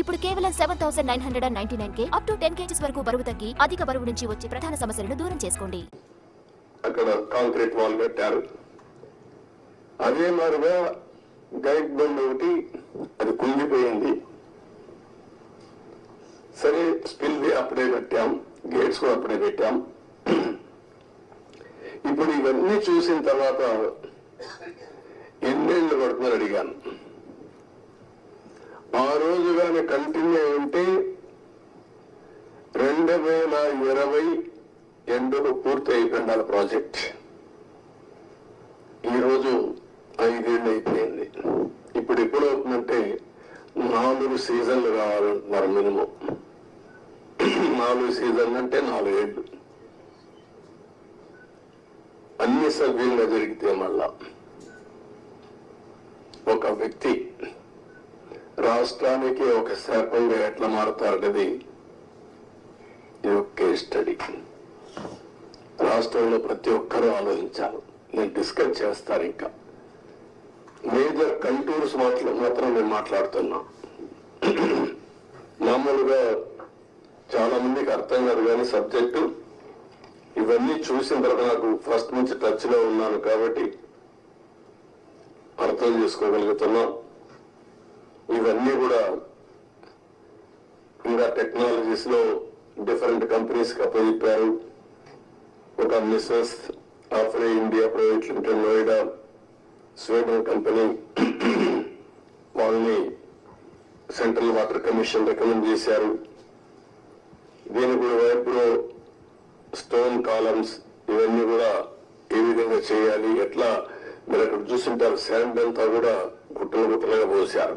ఇప్పుడు కేవలం seven thousand nine hundred and ninety nine K up to ten kgs వరకు బరువు తగ్గి అధిక బరువు నుంచి వచ్చే ప్రధాన సమస్యలను దూరం చేసుకోండి. అక్కడ కాంక్రీట్ వాల్ కట్టారు. అదే మాదిరిగా గైడ్ బండ్ ఒకటి అది కుంగిపోయింది. సరే స్పిల్ అప్పుడే కట్టాం గేట్స్ కూడా అప్పుడే పెట్టాం ఇప్పుడు ఇవన్నీ చూసిన తర్వాత ఎన్నేళ్ళు పడుతుందని అడిగాను. ఆ రోజు కానీ కంటిన్యూ ఉంటే రెండు వేల ఇరవై ఎండుకు పూర్తి అయిపోయిండాలి ప్రాజెక్ట్. ఈరోజు ఐదేళ్ళు అయిపోయింది. ఇప్పుడు ఎప్పుడు అవుతుందంటే నాలుగు సీజన్లు కావాలంటున్నారు మినిమం. నాలుగు సీజన్లు అంటే నాలుగేళ్ళు అన్ని సభ్యులుగా జరిగితే మళ్ళా ఒక వ్యక్తి రాష్ట్రానికి ఒక శాపంగా ఎట్లా మారుతారనేది ఇది ఒక కేస్ స్టడీ రాష్ట్రంలో ప్రతి ఒక్కరూ ఆలోచించాలి. నేను డిస్కస్ చేస్తాను ఇంకా. మేజర్ కంటూర్స్ మాటలు మాత్రం నేను మాట్లాడుతున్నా. మామూలుగా చాలా మందికి అర్థం కాదు కానీ సబ్జెక్టు ఇవన్నీ చూసిన తర్వాత నాకు ఫస్ట్ నుంచి టచ్లో ఉన్నాను కాబట్టి అర్థం చేసుకోగలుగుతున్నా. ఇవన్నీ కూడా ఇంకా టెక్నాలజీస్లో డిఫరెంట్ కంపెనీస్కి అప్పచెప్పారు ఒక మిస్సెస్ ఆఫ్రే India private limited Noida Sweden company వాళ్ళని సెంట్రల్ వాటర్ కమిషన్ రికమెండ్ చేశారు. దీని కూడా వైపులో స్టోన్ కాలమ్స్ ఇవన్నీ కూడా ఏ విధంగా చేయాలి ఎట్లా మీరు అక్కడ చూసింటారు. శాండ్ అంతా కూడా గుట్టలు గుట్టలుగా పోసారు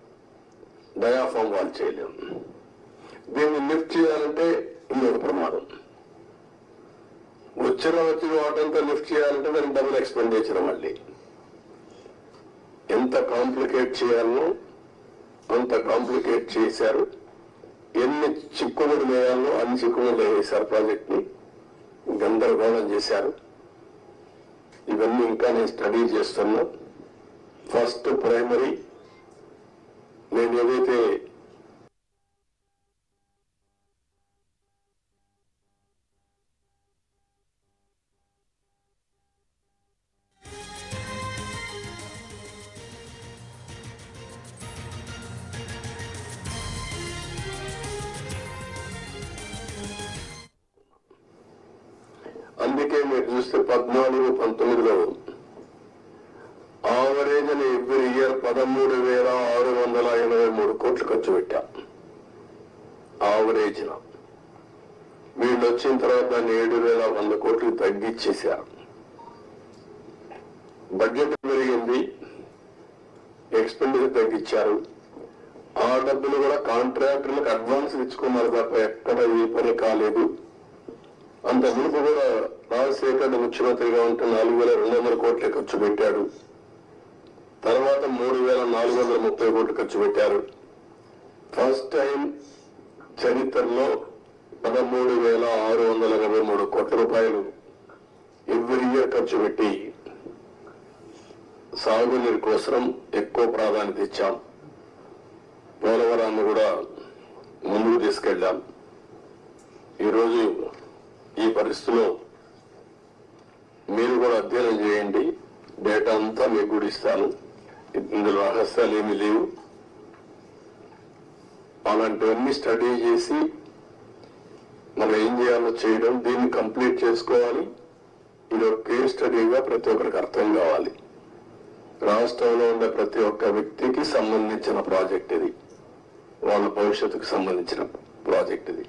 డయాఫామ్ వాల్ చేయలేం దీన్ని లిఫ్ట్ చేయాలంటే ఇంకొక ప్రమాదం. వచ్చిన వచ్చిన వాటంతా లిఫ్ట్ చేయాలంటే దానికి డబుల్ ఎక్స్పెండిచర్ మళ్ళీ. ఎంత కాంప్లికేట్ చేయాలనో అంత కాంప్లికేట్ చేశారు. ఎన్ని చిక్కుముడు వేయాలో అన్ని చిక్కుముడు వేసారు ప్రాజెక్ట్ని. గందరగోళం చేశారు. ఇవన్నీ ఇంకా నేను స్టడీ చేస్తున్నా. ఫస్ట్ ప్రైమరీ నేను ఏదైతే అందుకే మీరు చూస్తే పద్నాలుగు పంతొమ్మిదిలో ఆవరేజ్ అని ఎవ్రీ ఇయర్ పదమూడు వేల ఆరు వందల ఎనభై మూడు కోట్లు ఖర్చు పెట్టాం. ఆవరేజ్ వీళ్ళు వచ్చిన తర్వాత దాన్ని ఏడు వేల వంద కోట్లు తగ్గించేశారు బడ్జెట్ పెరిగింది. ఎక్స్పెండిచర్ తగ్గించారు ఆ డబ్బులు కూడా కాంట్రాక్టర్లకు అడ్వాన్స్ ఇచ్చుకున్నారు తప్ప ఎక్కడ ఏ పని కాలేదు. అంత మునుపు కూడా రాజశేఖర్ ముఖ్యమంత్రిగా ఉంటే నాలుగు వేల రెండు వందల కోట్ల ఖర్చు పెట్టాడు. తర్వాత మూడు వేల నాలుగు వందల ముప్పై కోట్లు ఖర్చు పెట్టారు. ఫస్ట్ టైం చరిత్రలో పదమూడు వేల ఆరు వందల ఎనభై మూడు కోట్ల రూపాయలు ఎవ్రీ ఇయర్ ఖర్చు పెట్టి సాగునీరు కోసం ఎక్కువ ప్రాధాన్యత ఇచ్చాం. పోలవరాన్ని కూడా ముందుకు తీసుకెళ్ళాం. ఈరోజు ఈ పరిస్థితిలో మీరు కూడా అధ్యయనం చేయండి. డేటా అంతా మీకు కూడా ఇస్తాను. ఇందులో రహస్యాలు ఏమీ లేవు. అలాంటివన్నీ స్టడీ చేసి మనం ఏం చేయాలో చేయడం దీన్ని కంప్లీట్ చేసుకోవాలి. ఇది ఒక కేస్ స్టడీగా ప్రతి ఒక్కరికి అర్థం కావాలి. రాష్ట్రంలో ఉండే ప్రతి ఒక్క వ్యక్తికి సంబంధించిన ప్రాజెక్ట్ ఇది. వాళ్ళ భవిష్యత్తుకు సంబంధించిన ప్రాజెక్ట్ ఇది.